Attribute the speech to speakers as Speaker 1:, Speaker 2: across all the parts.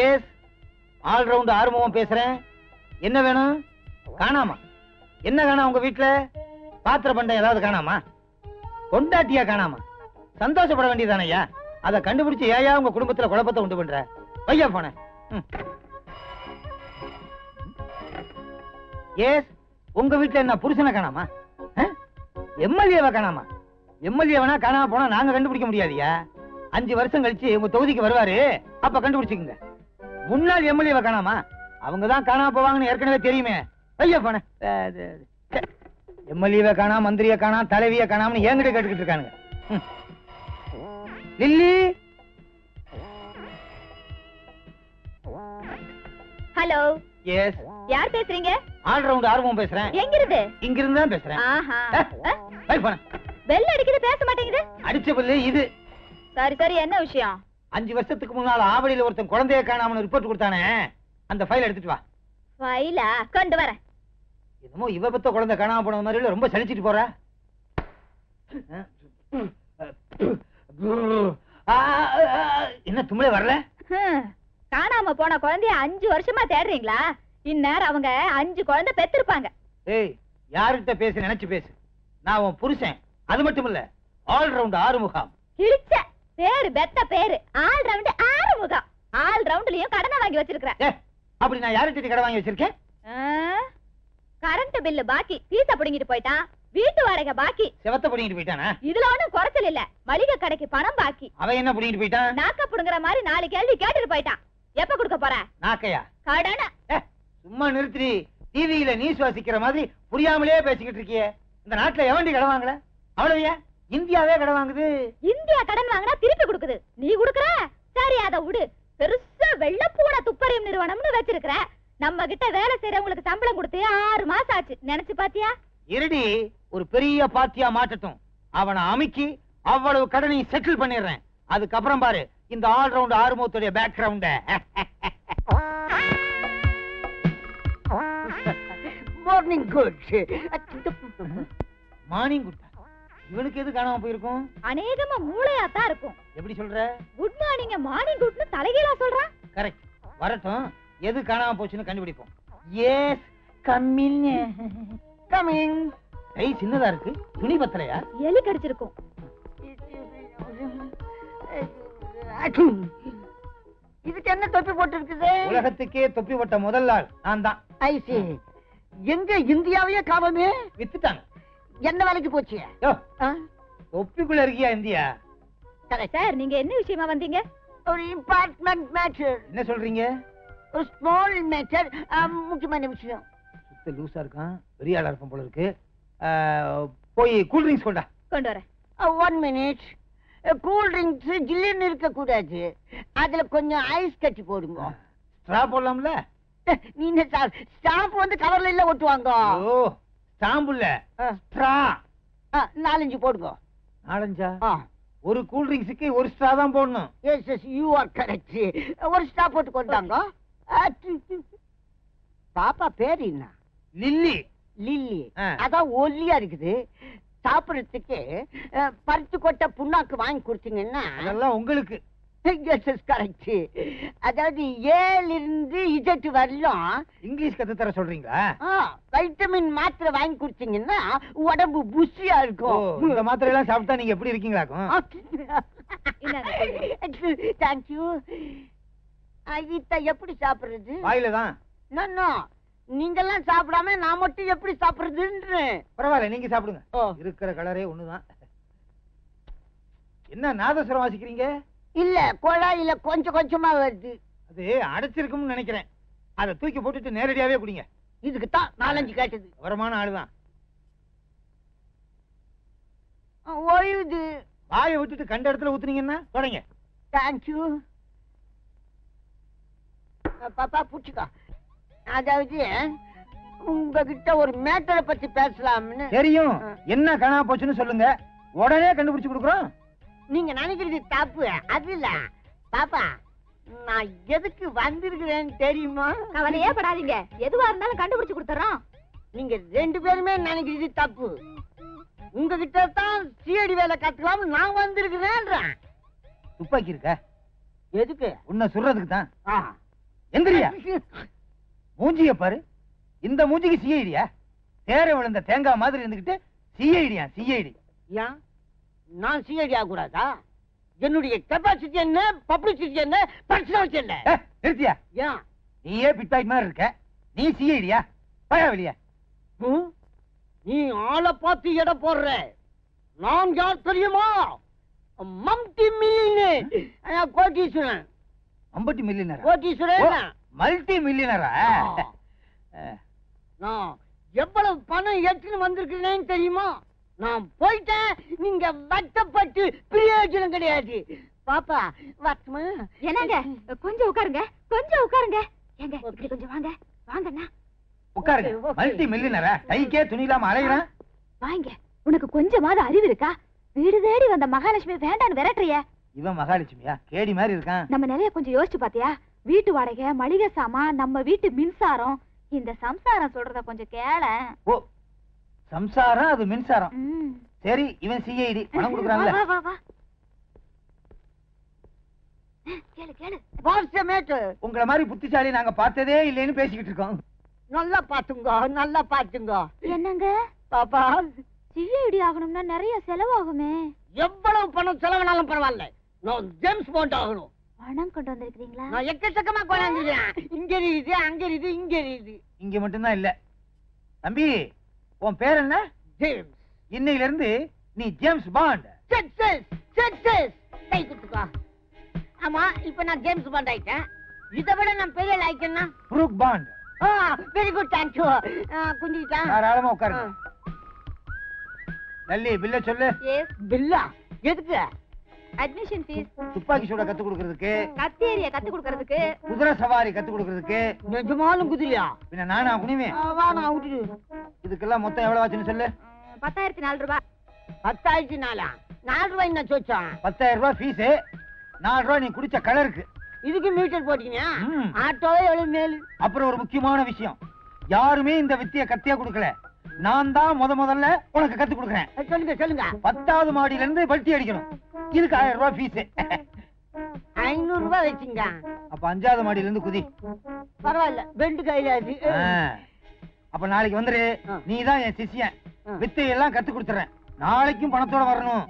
Speaker 1: S all round Arumugam பேசுறேன். என்ன வேணும்? காணாமா? என்ன காணாம உங்க வீட்டுல பாத்திர பண்டம் ஏதாவது காணாமா? கொண்டாட்டியா காணாமா? சந்தோஷப்பட வேண்டியதானய்யா? அதை கண்டுபிடிச்சு ஏயா உங்க குடும்பத்துல குழப்பத்தை உண்டு பண்ற? வையா போன எஸ் உங்க வீட்டுல என்ன புருஷனை காணாமா? எம்எல்ஏவை காணாமா? எம்எல்ஏவனா காணாம போனா நாங்க கண்டுபிடிக்க முடியாதியா? அஞ்சு வருஷம் கழிச்சு உங்க தொகுதிக்கு வருவாரு அப்ப கண்டுபிடிச்சுக்குங்க. முன்னாள் எம்எல்ஏவை காணாமா? அவங்க தான் காணாம போவாங்கன்னு ஏற்கனவே தெரியுமே. ஐயா போன. எம்எல்ஏவை காணாம மந்திரியை காணாம தலைவியை காணாமனு என்கிட்ட கேட்டுக்கிட்டு இருக்கானுங்க. லில்லி!
Speaker 2: ஹலோ.
Speaker 1: எஸ்
Speaker 2: யார் பேசுறீங்க?
Speaker 1: ரவுண்ட் ஆர்வம் பேசுறேன்
Speaker 2: எங்க இருந்து
Speaker 1: இங்க இருந்து தான் பேசுறேன் போன
Speaker 2: பெல் அடிக்குது பேச மாட்டேங்குது
Speaker 1: அடிச்ச பல்லு இது
Speaker 2: சரி சரி என்ன விஷயம்
Speaker 1: அஞ்சு வருஷத்துக்கு முன்னால ஆவடியில ஒருத்தன் குழந்தைய காணாமனு ரிப்போர்ட் கொடுத்தானே அந்த ஃபைல் எடுத்துட்டு வா
Speaker 2: ஃபைலா கொண்டு வரேன்
Speaker 1: என்னமோ இவ பத்த குழந்தை காணாம போனது மாதிரி ரொம்ப சலிச்சிட்டு போற என்ன தும்ளே வரல
Speaker 2: காணாம போன குழந்தைய அஞ்சு வருஷமா தேடுறீங்களா இந்நேரம் அவங்க அஞ்சு குழந்தை பெத்திருப்பாங்க.
Speaker 1: ஏய் யார்கிட்ட பேசு நினைச்சு பேசு. நான் உன் புருஷன். அது மட்டும் இல்ல ஆல் ரவுண்ட் ஆறுமுகம்.
Speaker 2: கிழிச்ச பேரு பெத்த பேரு ஆல் ரவுண்ட் ஆறு முகம் ஆல் ரவுண்ட்லயும் கடனை வாங்கி வச்சிருக்கிறேன்.
Speaker 1: அப்படி நான் யார்கிட்ட கடை வாங்கி வச்சிருக்கேன்?
Speaker 2: கரண்ட் பில்லு பாக்கி பீச புடுங்கிட்டு போயிட்டான். வீட்டு வாடகை பாக்கி.
Speaker 1: செவத்த பிடிங்கிட்டு போயிட்டானா?
Speaker 2: இதுல ஒண்ணும் குறைச்சல் இல்ல. மளிகை கடைக்கு பணம் பாக்கி.
Speaker 1: அவன் என்ன பிடிங்கிட்டு போயிட்டான்?
Speaker 2: நாக்க புடுங்குற மாதிரி நாலு கேள்வி கேட்டுட்டு போயிட்டான். எப்ப கொடுக்க போற?
Speaker 1: நாக்கையா?
Speaker 2: கடனை.
Speaker 1: சும்மா நிறுத்தி டிவியில நியூஸ் வாசிக்கிற மாதிரி புரியாமலே பேசிக்கிட்டு இருக்கியே. இந்த நாட்டுல எவண்டி கடை வாங்கல? அவ்வளவுயா இந்தியாவே கடை வாங்குது.
Speaker 2: இந்தியா கடன் வாங்கினா திருப்பி கொடுக்குது. நீ குடுக்குற? சரி அத விடு. பெருசா வெள்ளப்பூன துப்பறியும் நிறுவனம்னு வச்சிருக்கிற. நம்ம கிட்ட வேலை செய்யறவங்களுக்கு சம்பளம் கொடுத்து ஆறு மாசம் ஆச்சு. நினைச்சு பாத்தியா?
Speaker 1: இருடி ஒரு பெரிய பாத்தியா மாட்டட்டும். அவனை அமுக்கி அவ்வளவு கடனையும் செட்டில் பண்ணிடுறேன். அதுக்கப்புறம் பாரு இந்த ஆல் ரவுண்ட் ஆறுமுகத்துடைய பேக்ரவுண்ட
Speaker 3: மார்னிங் குட்
Speaker 1: மார்னிங் குட்டா இவனுக்கு எது காணாம போயிருக்கும்?
Speaker 2: அநேகமா மூளையா தான் இருக்கும்.
Speaker 1: எப்படி சொல்ற?
Speaker 2: குட் மார்னிங் மார்னிங் குட்னு தலைகீழா சொல்றான்
Speaker 1: கரெக்ட் வரட்டும். எது காணாம போச்சுன்னு கண்டுபிடிப்போம். எஸ் கம்மிங்
Speaker 3: கமிங்
Speaker 1: கை சின்னதா இருக்கு. துணி பத்தலையா?
Speaker 2: எலி கடிச்சிருக்கும்.
Speaker 3: இதுக்கு என்ன தொப்பி போட்டு இருக்குது
Speaker 1: உலகத்துக்கே தொப்பி போட்ட முதல் ஆள் நான் தான்.
Speaker 3: ஐசி எங்க இந்தியாவையே காவமே
Speaker 1: வித்துட்டாங்க.
Speaker 3: என்ன வேலைக்கு போச்சு?
Speaker 1: யோ தொப்பிக்குள்ள இருக்கியா இந்தியா?
Speaker 2: சார் நீங்க என்ன விஷயமா வந்தீங்க?
Speaker 3: ஒரு இம்பார்ட்மெண்ட் மேட்டர்.
Speaker 1: என்ன சொல்றீங்க?
Speaker 3: ஒரு ஸ்மால் மேட்டர். முக்கியமான விஷயம்.
Speaker 1: சுத்த லூசா இருக்கான். பெரிய ஆளா இருப்பான் போல இருக்கு. போய் கூல் ட்ரிங்க்ஸ் கொண்டா.
Speaker 2: கொண்டு வரேன்.
Speaker 3: ஒன் மினிட் கூல் ட்ரிங்க்ஸ் ஜில்லுன்னு இருக்க கூடாது அதுல கொஞ்சம் ஐஸ் கட்டி போடுங்க.
Speaker 1: ஸ்ட்ரா போடலாம்ல?
Speaker 3: நீ என்ன சார் ஸ்டாம்ப் வந்து கவர்ல இல்ல ஒட்டுவாங்க?
Speaker 1: ஓ ஸ்டாம்புல்ல ஸ்ட்ரா
Speaker 3: ஆ, நாலஞ்சு போடுங்க.
Speaker 1: நாலஞ்சா? ஒரு கூல் ட்ரிங்க்ஸுக்கு ஒரு ஸ்ட்ரா தான் போடணும்.
Speaker 3: Yes yes you are correct ஒரு ஸ்டாப் போட்டு கொண்டாங்க. பாப்பா பேர் என்ன?
Speaker 1: லில்லி.
Speaker 3: லில்லி. அதான் ஒல்லியா இருக்குது. சாப்பிடறதுக்கு பருத்தி கொட்டை புண்ணாக்கு வாங்கி கொடுத்தீங்கன்னா
Speaker 1: அதெல்லாம் உங்களுக்கு.
Speaker 3: கரெக்ட் அதாவது ஏல இருந்து இஜெட் வரலாம்.
Speaker 1: இங்கிலீஷ் கத்து தர சொல்றீங்களா?
Speaker 3: வைட்டமின் மாத்திரை வாங்கி கொடுத்தீங்கன்னா உடம்பு புஷியா இருக்கும்.
Speaker 1: இந்த மாத்திரை எல்லாம் சாப்பிட்டா நீங்க எப்படி இருக்கீங்களாக்கும்
Speaker 3: தேங்க்யூ இத்த எப்படி சாப்பிடுறது?
Speaker 1: வாயில தான்
Speaker 3: நோ. நீங்கெல்லாம் சாப்பிடாம நான் மட்டும் எப்படி சாப்பிடுறதுன்ற
Speaker 1: பரவாயில்ல நீங்க சாப்பிடுங்க. இருக்கிற கலரே ஒண்ணுதான். என்ன நாதஸ்வரம் வாசிக்கிறீங்க?
Speaker 3: இல்ல குழாயில கொஞ்சம் கொஞ்சமா வருது.
Speaker 1: அது அடைச்சிருக்கும்னு நினைக்கிறேன். அதை தூக்கி போட்டுட்டு நேரடியாவே குடிங்க.
Speaker 3: இதுக்கு தான் நாலஞ்சு கேட்டது.
Speaker 1: விவரமான ஆளுதான்.
Speaker 3: ஒழுகுது
Speaker 1: வாயை விட்டுட்டு கண்ட இடத்துல ஊத்துனீங்கன்னா தொடங்க.
Speaker 3: தேங்க்யூ பாப்பா பூச்சிக்கா அதாவது உங்ககிட்ட ஒரு மேட்டரை பத்தி பேசலாம்னு.
Speaker 1: தெரியும். என்ன காணாம போச்சுன்னு சொல்லுங்க. உடனே கண்டுபிடிச்சு கொடுக்குறோம்.
Speaker 3: நீங்க நினைக்கிறது தப்பு அது இல்ல பாப்பா நான் எதுக்கு வந்திருக்கிறேன்னு தெரியுமா?
Speaker 2: கவலையே படாதீங்க. எதுவா இருந்தாலும் கண்டுபிடிச்சு கொடுத்துறோம்.
Speaker 3: நீங்க ரெண்டு பேருமே நினைக்கிறது தப்பு. உங்ககிட்ட தான் சிஐடி வேலை கத்துக்கலாம் நான் வந்திருக்கிறேன்றேன்.
Speaker 1: துப்பாக்கி இருக்க?
Speaker 3: எதுக்கு?
Speaker 1: உன்னை சொல்றதுக்கு தான்.
Speaker 3: ஆ.
Speaker 1: எந்திரியா? மூஞ்சிய பாரு. இந்த மூஞ்சிக்கு சிஐடியா? தேர விழுந்த தேங்காய் மாதிரி இருந்துகிட்டு சிஐடியா சிஐடி.
Speaker 3: ஏன்? நான் சிஐடி ஆகக்கூடாதா? என்னுடைய கெப்பாசிட்டி என்ன? பப்ளிசிட்டி என்ன? பர்சனாலிட்டி என்ன?
Speaker 1: நிறுத்தியா?
Speaker 3: ஏன்?
Speaker 1: நீயே பிட்பாக்கெட் மாதிரி இருக்க. நீ சிஐடியா பயா வெளிய.
Speaker 3: ம்? நீ ஆளை பார்த்து எடை போடுற. நான் யார் தெரியுமா? மம்டி மில்லியன். கோட்டீஸ்வரன்.
Speaker 1: ஐம்பத்தி மில்லியனரா?
Speaker 3: கோட்டீஸ்வரன்
Speaker 1: மல்டி மில்லியனரா.
Speaker 3: நான் எவ்வளவு பணம் எடுத்துன்னு வந்திருக்கிறேன்னு தெரியுமா? நான் போயிட்டேன். நீங்க வட்டப்பட்டு பிரயோஜனம் கிடையாது. பாப்பா வட்டமா
Speaker 2: என்னங்க? கொஞ்சம் உட்காருங்க. கொஞ்சம் உட்காருங்க. ஏங்க இப்படி கொஞ்சம் வாங்க. வாங்கண்ணா.
Speaker 1: உட்காருங்க. மல்டி மில்லியனரா? கைக்கே துணி இல்லாம அலைகிறான்
Speaker 2: வாங்க. உனக்கு கொஞ்சமாவது அறிவு இருக்கா? வீடு தேடி வந்த மகாலட்சுமி வேண்டான்னு விரட்டுறிய.
Speaker 1: இவன் மகாலட்சுமியா? கேடி மாதிரி இருக்கான்.
Speaker 2: நம்ம நிறைய கொஞ்சம் யோசிச்சு பாத்தியா? வீட்டு வாடகை மளிகை சாமான் நம்ம வீட்டு மின்சாரம். இந்த சம்சாரம் சொல்றத கொஞ்சம் கேள
Speaker 1: ஓ சம்சாரம் அது மின்சாரம். சரி இவன் சிஐடி பணம் கொடுக்குறான்ல.
Speaker 2: வா, வா, வா. கேளு கேளு.
Speaker 3: வாட்ஸ்மேட்டு
Speaker 1: உங்கள மாதிரி புத்திசாலி நாங்க பார்த்ததே இல்லைன்னு பேசிக்கிட்டு இருக்கோம்.
Speaker 3: நல்லா பாத்துங்க நல்லா பாத்துங்க
Speaker 2: என்னங்க?
Speaker 3: பாப்பா.
Speaker 2: சிஐடி ஆகணும்னா நிறைய செலவாகுமே.
Speaker 3: எவ்வளவு பணம் செலவினாலும் பரவாயில்ல. நான் ஜேம்ஸ் பாண்ட் ஆகணும்.
Speaker 2: பணம் கொண்டு வந்திருக்கீங்களா
Speaker 3: நான் எக்கச்சக்கமா கொண்டாந்துருக்கேன் இங்க இருக்குது அங்க இருக்குது இங்க இருக்குது.
Speaker 1: இங்க மட்டும்தான் இல்ல. தம்பி உன் பேர் என்ன?
Speaker 3: ஜேம்ஸ்.
Speaker 1: இன்னையில இருந்து நீ ஜேம்ஸ் பாண்ட்.
Speaker 3: சக்சஸ் சக்சஸ் கை குத்துக்கோ ஆமா இப்ப நான் ஜேம்ஸ் பாண்ட் ஆயிட்டேன். இதை விட நான் பெரிய லாய்க்கன்னா
Speaker 1: Brooke Bond.
Speaker 3: Ah very good thank you குஞ்சிட்டா
Speaker 1: தாராளமா உட்காருங்க. லல்லி பில்ல சொல்லு.
Speaker 2: எஸ்
Speaker 3: பில்லா? எதுக்கு?
Speaker 2: அட்மிஷன் ஃபீஸ்
Speaker 1: துப்பாக்கி சூட கத்து கொடுக்கறதுக்கு
Speaker 2: கத்தேரிய கத்து கொடுக்கறதுக்கு.
Speaker 1: குதிரை சவாரி கத்து கொடுக்கறதுக்கு.
Speaker 3: நிஜமாலும் குதிரையா?
Speaker 1: பின்ன நானா குனிவேன்
Speaker 3: வா நான் விட்டுடு
Speaker 1: இதுக்கெல்லாம் மொத்தம் எவ்வளவு ஆச்சுன்னு சொல்லு?
Speaker 2: பத்தாயிரத்தி நாலு ரூபாய்
Speaker 3: பத்தாயிரத்தி நாலா? நாலு ரூபாய் என்ன சொச்சான்
Speaker 1: பத்தாயிரம் ரூபாய் ஃபீஸ் நாலு ரூபாய் நீ குடிச்ச கலருக்கு.
Speaker 3: இதுக்கு மீட்டர் போட்டீங்க. ஆட்டோவே எவ்வளவு மேல்?
Speaker 1: அப்புறம் ஒரு முக்கியமான விஷயம். யாருமே இந்த வித்திய கத்தியா கொடுக்கல. நான் தான் முத முதல்ல உனக்கு கத்து கொடுக்குறேன்.
Speaker 3: சொல்லுங்க சொல்லுங்க.
Speaker 1: பத்தாவது மாடியில இருந்து பல்ட்டி அடிக்கணும். இதுக்கு ஆயிரம் ரூபாய் ஃபீஸ்
Speaker 3: ஐநூறு ரூபாய் வச்சுங்க.
Speaker 1: அப்ப அஞ்சாவது மாடியில இருந்து குதி.
Speaker 3: பரவாயில்ல ரெண்டு கையில.
Speaker 1: அப்ப நாளைக்கு வந்துரு. நீ தான் என் சிஷ்யன். வித்தையெல்லாம் கத்து கொடுத்துறேன். நாளைக்கும் பணத்தோட வரணும்.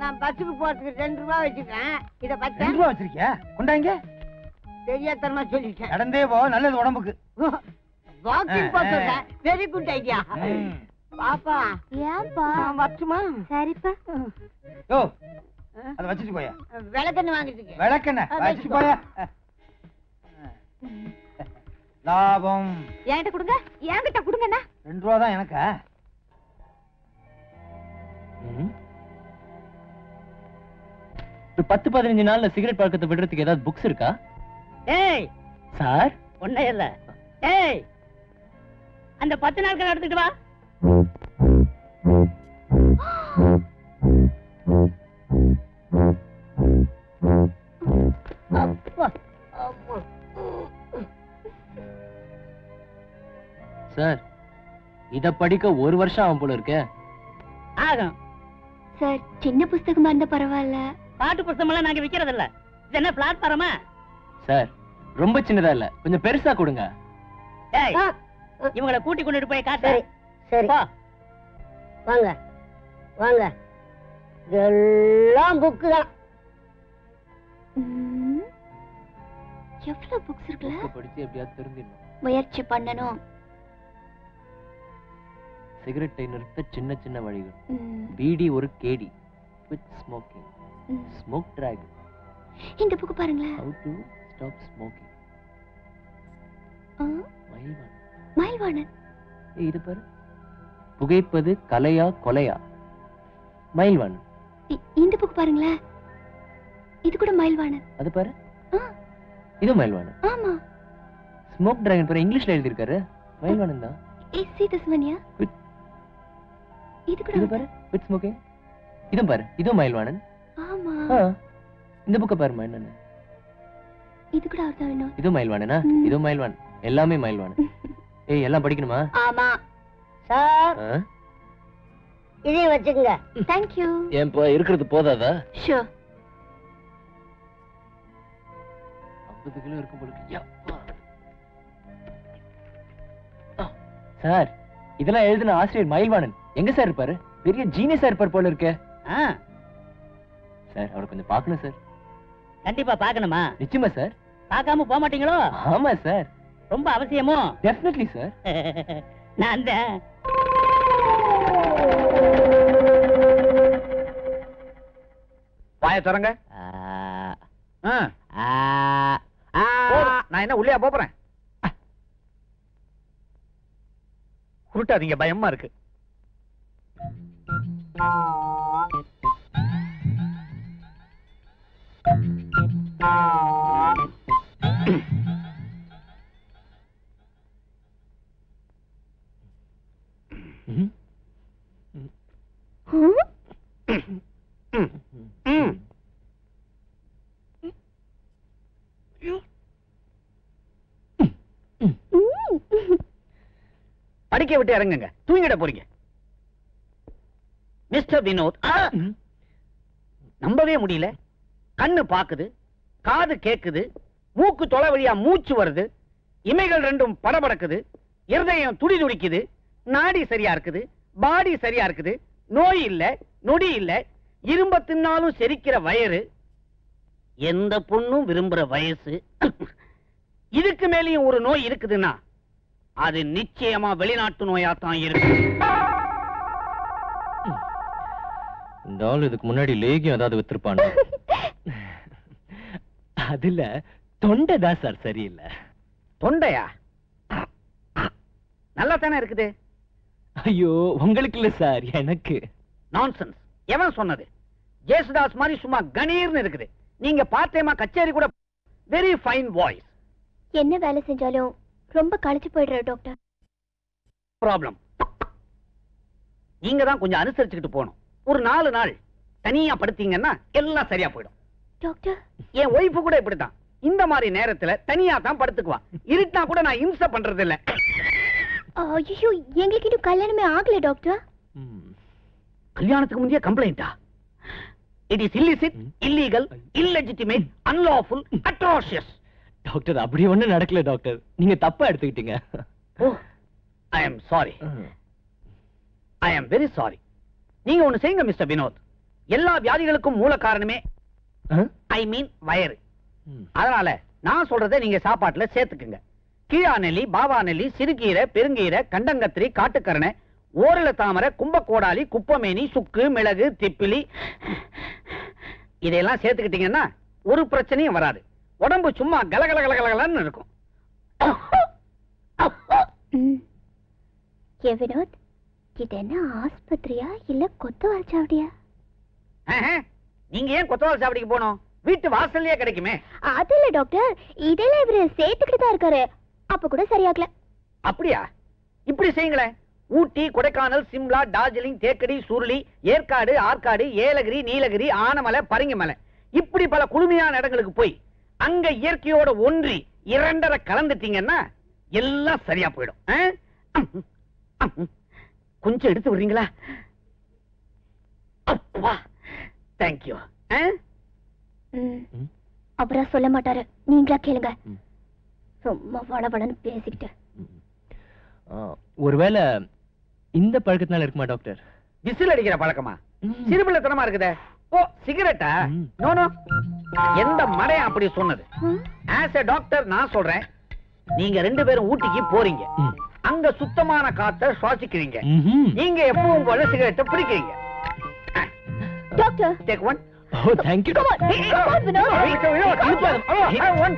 Speaker 3: நான் பஸ்ஸுக்கு போறதுக்கு ரெண்டு ரூபாய் வச்சுக்கிறேன். இத பத்த?
Speaker 1: ரெண்டு ரூபா வச்சிருக்கியா? கொண்டாங்க.
Speaker 3: தெரியாதனமா சொல்லிட்டேன்.
Speaker 1: நடந்தே போ. நல்லது உடம்புக்கு.
Speaker 3: வாக்கிங். சொல்றேன் வெரி குட் ஐடியா. பாப்பா.
Speaker 2: ஏன்பா?
Speaker 3: வரட்டுமா?
Speaker 2: சரிப்பா.
Speaker 1: யோ அதை வச்சுட்டு போயா?
Speaker 3: விளக்கண்ணு வாங்கிட்டு
Speaker 1: விளக்கெண்ண வச்சுட்டு. போயா? லாபம்.
Speaker 2: என்கிட்ட கொடுங்க. என்கிட்ட கொடுங்கண்ணா
Speaker 1: ரெண்டு ரூபா தான் எனக்கா?
Speaker 4: பத்து பதினஞ்சு நாள்ல சிகரெட் பழக்கத்தை விடுறதுக்கு ஏதாவது புக்ஸ் இருக்கா?
Speaker 3: ஏய்!
Speaker 4: சார்?
Speaker 3: ஒண்ணே இல்ல ஏய்! அந்த பத்து நாட்கள் எடுத்துட்டு வா.
Speaker 4: சார் இத படிக்க ஒரு வருஷம் ஆகும் போல இருக்கே.
Speaker 3: ஆகும்.
Speaker 2: சார் சின்ன புஸ்தகமா இருந்தா பரவாயில்ல.
Speaker 3: பாட்டு புஸ்தகம் எல்லாம் நாங்க விக்கிறது இல்ல இது என்ன பிளாட்ஃபாரமா
Speaker 4: சார் ரொம்ப சின்னதா இல்ல. கொஞ்சம் பெருசா கொடுங்க.
Speaker 3: ஏய் இவங்கள கூட்டி கொண்டுட்டு போய் காட்டு
Speaker 5: சரி
Speaker 3: போ.
Speaker 5: வாங்க வாங்க. எல்லாம் புக்கு தான்.
Speaker 2: எவ்வளவு புக்ஸ் இருக்குல்ல?
Speaker 4: படிச்சு எப்படியாவது தெரிஞ்சிடணும்.
Speaker 2: முயற்சி பண்ணணும்.
Speaker 4: சிகரெட்டை நிறுத்த சின்ன சின்ன வழிகள். பீடி ஒரு கேடி. Quit smoking. ஸ்மோக் டிராகன்
Speaker 2: இந்த புக்கு பாருங்களேன்.
Speaker 4: How to stop smoking
Speaker 2: ah,
Speaker 4: Mayilvan
Speaker 2: Mayilvanan.
Speaker 4: ஏய் இது பாரு. புகைப்பது கலையா கொலையா? மயில்வான்
Speaker 2: இ- இந்த புக்கு பாருங்களேன் இது கூட மயில்வாணன்.
Speaker 4: அது பாரு. இது மயில்வானன்
Speaker 2: ஆமா.
Speaker 4: ஸ்மோக் டிராகன் பாரு இங்கிலீஷ்ல எழுதியிருக்காரு. மயில்வானன் தான்.
Speaker 2: ஏ சீத சுமன்யா
Speaker 4: With-
Speaker 2: இது கூட
Speaker 4: இது பாரு. வித் ஸ்மோக்கிங் இதுவும் பாரு. இதுவும் மயில்வானன்
Speaker 2: ஆமா.
Speaker 4: இந்த புக்கை பாருமா என்னன்னு
Speaker 2: இது கூட அவர்தான்
Speaker 4: இது மயில்வானனா
Speaker 2: ம்.
Speaker 4: இதுவும் மயில்வான் எல்லாமே மயில்வானன் ஏய் எல்லாம் படிக்கணுமா?
Speaker 3: ஆமா. சார்? இதையும் வச்சுக்கோங்க.
Speaker 5: தேங்க்யூ
Speaker 4: ஏன் இப்போ இருக்கிறது போதாதா?
Speaker 5: ஷூர்
Speaker 4: ஐம்பது கிலோ இருக்கும் போல இருக்கு. யப்பா. ஆ, சார் இதெல்லாம் எழுதின ஆசிரியர் மயில்வாணன். எங்க சார் இருப்பாரு? பெரிய ஜீனியஸா இருப்பார் போல இருக்கே.
Speaker 6: ஆ,
Speaker 4: சார் அவரை கொஞ்சம் பார்க்கணும் சார்.
Speaker 6: கண்டிப்பா பார்க்கணுமா?
Speaker 4: நிச்சயமா சார்.
Speaker 6: பார்க்காம போக மாட்டீங்களோ?
Speaker 4: ஆமா சார்.
Speaker 6: ரொம்ப அவசியமோ?
Speaker 4: டெஃபினெட்லி சார்
Speaker 6: நான் அந்த
Speaker 7: வாய திறங்க. நான் என்ன உள்ளே போறேன்? உருட்டாதீங்க பயமா இருக்கு. படிக்க விட்டு இறங்குங்க. தூங்கிட போறீங்க. மிஸ்டர் வினோத்! நம்பவே முடியல. கண்ணு பாக்குது காது கேக்குது மூக்கு தொலை வழியா மூச்சு வருது இமைகள் ரெண்டும் படபடக்குது இருதயம் துடி துடிக்குது நாடி சரியா இருக்குது பாடி சரியா இருக்குது நோய் இல்ல நொடி இல்ல இரும்ப தின்னாலும் செரிக்கிற வயறு எந்த பொண்ணும் விரும்புற வயசு இதுக்கு மேலேயும் ஒரு நோய் இருக்குதுன்னா அது நிச்சயமா வெளிநாட்டு நோயா தான் இருக்கு.
Speaker 4: இந்த ஆள் இதுக்கு முன்னாடி லேகியம் ஏதாவது வித்திருப்பானோ? அதுல தொண்டை தான் சார் சரியில்லை.
Speaker 7: தொண்டையா? நல்லா தானே இருக்குது?
Speaker 4: ஐயோ உங்களுக்கு இல்ல சார் எனக்கு.
Speaker 7: நான்சென்ஸ் எவன் சொன்னது? ஜேசுதாஸ் மாதிரி சும்மா கணீர்னு இருக்குது. நீங்க பார்ட் டைமா கச்சேரி கூட வெரி ஃபைன் வாய்ஸ்
Speaker 5: என்ன வேலை செஞ்சாலும் ரொம்ப களைச்சு போயிடுற டாக்டர்.
Speaker 7: ப்ராப்ளம் நீங்க தான் கொஞ்சம் அனுசரிச்சுக்கிட்டு போகணும். ஒரு நாலு நாள் தனியா படுத்தீங்கன்னா எல்லாம் சரியா போயிடும்.
Speaker 5: டாக்டர்.
Speaker 7: என் ஒய்ஃபு கூட இப்படித்தான். இந்த மாதிரி நேரத்துல தனியா தான் படுத்துக்குவா. இருட்டா கூட நான் இம்சை பண்றது இல்ல
Speaker 5: ஐயோ எங்களுக்கு இன்னும் கல்யாணமே ஆகல டாக்டர்.
Speaker 7: கல்யாணத்துக்கு முந்தைய கம்ப்ளைண்டா it is illicit. Illegal illegitimate unlawful atrocious
Speaker 4: doctor அப்படி ஒண்ணும் நடக்கல டாக்டர். நீங்க தப்பா எடுத்துக்கிட்டீங்க.
Speaker 7: I sorry I very sorry நீங்க ஒண்ணு செய்யுங்க மிஸ்டர் வினோத். எல்லா வியாதிகளுக்கும் மூல காரணமே? ஐ மீன் வயறு. அதனால நான் சொல்றதை நீங்க சாப்பாட்டுல சேர்த்துக்குங்க. கீழா நெல்லி பாவா நெல்லி சிறுகீரை பெருங்கீரை கண்டங்கத்திரி காட்டுக்கரணை ஓரல தாமரை கும்பக்கோடாலி குப்பமேனி சுக்கு மிளகு திப்பிலி. இதெல்லாம் சேர்த்துக்கிட்டீங்கன்னா ஒரு பிரச்சனையும் வராது. உடம்பு சும்மா கலகல கலகலன்னு இருக்கும்.
Speaker 5: ஏ வினோத் இது என்ன ஆஸ்பத்திரியா இல்ல கொத்தவால் சாவடியா?
Speaker 7: நீங்க ஏன் கொத்தவால் சாவடிக்கு போகணும் வீட்டு வாசல்லயே கிடைக்குமே.
Speaker 5: அது இல்ல டாக்டர் இதெல்லாம் இவரு சேர்த்துக்கிட்டு தான் இருக்காரு. அப்ப கூட சரியாகல.
Speaker 7: அப்படியா? இப்படி செய்யுங்களேன். ஊட்டி கொடைக்கானல் சிம்லா டார்ஜிலிங் தேக்கடி சுருளி ஏற்காடு ஆற்காடு ஏலகிரி நீலகிரி ஆனமலை பரிங்கமலை. இப்படி பல குளுமையான இடங்களுக்கு போய் அங்க இயற்கையோட ஒன்றி இரண்டரை கலந்துட்டீங்கன்னா எல்லாம் சரியா போயிடும்? கொஞ்சம் எடுத்து விடுறீங்களா? அப்பா தேங்க்யூ.
Speaker 5: அவரா சொல்ல மாட்டாரு. நீங்களா கேளுங்க. சும்மா வளவளன்னு பேசிக்கிட்டு.
Speaker 4: ஆ, ஒருவேளை இந்த பழக்கத்தினால இருக்குமா டாக்டர்?
Speaker 7: விசில் அடிக்கிற பழக்கமா? சிறுபிள்ளைத்தனமா இருக்குதே. ஓ சிகரெட்டா? நோ. எந்த மடையன் அப்படி சொன்னது. ஆஸ் எ டாக்டர் நான் சொல்றேன் நீங்க ரெண்டு பேரும் ஊட்டிக்கு போறீங்க. அங்க சுத்தமான காத்த சுவாசிக்கிறீங்க. நீங்க எப்பவும் போல சிகரெட்டை பிடிக்கிறீங்க.
Speaker 5: Doctor
Speaker 7: take one
Speaker 4: oh thank you
Speaker 5: Come on, come on, Vinod.
Speaker 7: One